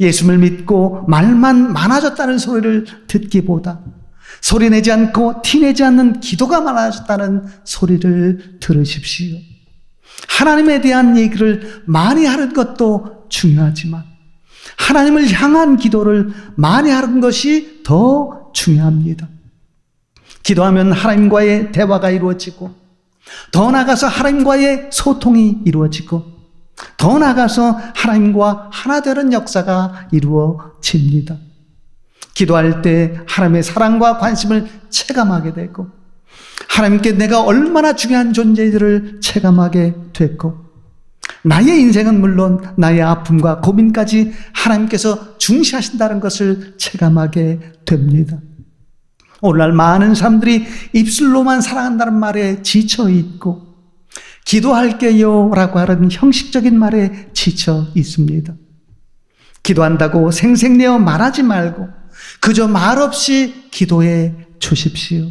예수를 믿고 말만 많아졌다는 소리를 듣기보다 소리 내지 않고 티 내지 않는 기도가 많아졌다는 소리를 들으십시오. 하나님에 대한 얘기를 많이 하는 것도 중요하지만 하나님을 향한 기도를 많이 하는 것이 더 중요합니다. 기도하면 하나님과의 대화가 이루어지고 더 나아가서 하나님과의 소통이 이루어지고 더 나아가서 하나님과 하나 되는 역사가 이루어집니다. 기도할 때 하나님의 사랑과 관심을 체감하게 되고 하나님께 내가 얼마나 중요한 존재들을 체감하게 됐고 나의 인생은 물론 나의 아픔과 고민까지 하나님께서 중시하신다는 것을 체감하게 됩니다. 오늘날 많은 사람들이 입술로만 사랑한다는 말에 지쳐 있고 기도할게요 라고 하는 형식적인 말에 지쳐 있습니다. 기도한다고 생생내어 말하지 말고 그저 말없이 기도해 주십시오.